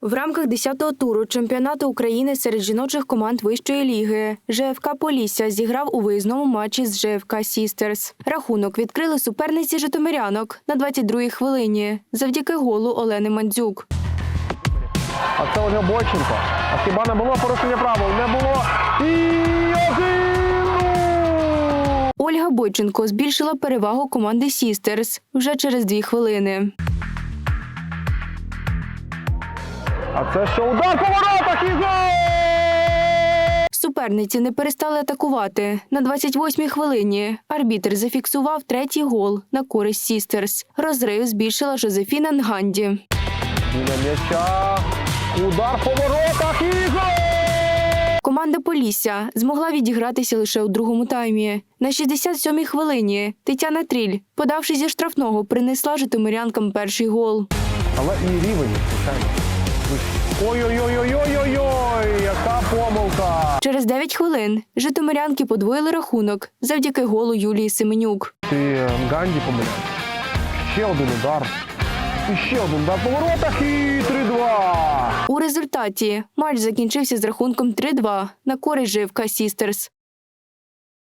В рамках 10-го туру чемпіонату України серед жіночих команд вищої ліги ЖФК Полісся зіграв у виїзному матчі з ЖФК Сістерс. Рахунок відкрили суперниці житомирянок на 22-й хвилині завдяки голу Олени Мандзюк. А це Ольга Бойченко. А хіба не було порушення правил? Не було. І один! Ольга Бойченко збільшила перевагу команди Сістерс вже через дві хвилини. А це що удар по воротах і гол! Суперниці не перестали атакувати. На 28-й хвилині арбітр зафіксував третій гол на користь Сістерс. Розрив збільшила Жозефіна Нганді. М'яча. Удар по воротах і гол! Команда Полісся змогла відігратися лише у другому таймі. На 67-й хвилині Тетяна Тріль, подавши зі штрафного, принесла житомирянкам перший гол. Але і рівень, звичайно. Ой-ой-ой-ой-ой-ой! Яка помилка! Через 9 хвилин житомирянки подвоїли рахунок завдяки голу Юлії Семенюк. Ти е, Ганді помиляв. Ще один удар. І ще один удар по воротах і 3-2. У результаті матч закінчився з рахунком 3-2 на користь ЖФК Сістерс.